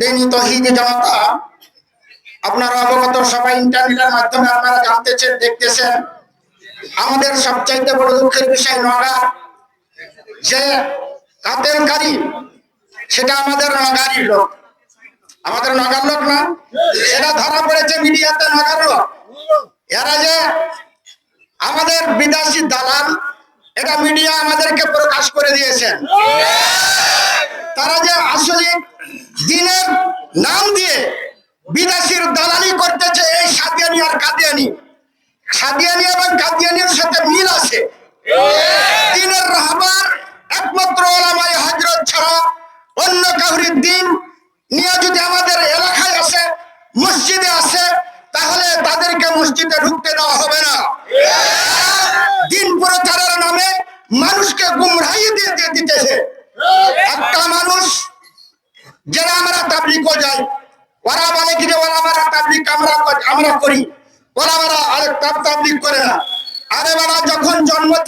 দিনী তহিদ জনতা, আপনারা অবগত সবাই ইন্টারনেটের মাধ্যমে আপনারা জানতেছেন, দেখতেছেন। আমাদের সবচাইতে বড় দুঃখের বিষয় নগা যে কাতেলকারী সেটা আমাদের নগারির লোক। আমাদের নগার লোক না, সেটা ধরা পড়েছে মিডিয়াতে নগার লোক। এরা যে আমাদের বিদেশি দালাল এটা মিডিয়া আমাদেরকে প্রকাশ করে দিয়েছেন। তারা যে আসলে নাম দিয়ে বিদেশির দালালি করতেছে এই সাদিয়ানি আর কাদিয়ানি। সাদিয়ানি এবং কাদিয়ানির সাথে মিল আছে। দিনের রাহবার একমাত্র ওলামাই হজরত ছাড়া অন্য কাউরির দিন নিয়ে যদি আমাদের এলাকায় আসে, মসজিদে আসে, তাহলে তাদেরকে মসজিদে ঢুকতে দেওয়া হবে না। দিন প্রচারের নামে মানুষকে গুমরাহি দিয়ে দিতেছে। যারা আমরা তাবলিগ যাই, ওরা বলে কি যে, ওরা আমরা তাবলিগ আমরা কর- আমরা করি। ওরা আমরা তাব তাবলিগ করে না। আরে বাবা, যখন জন্ম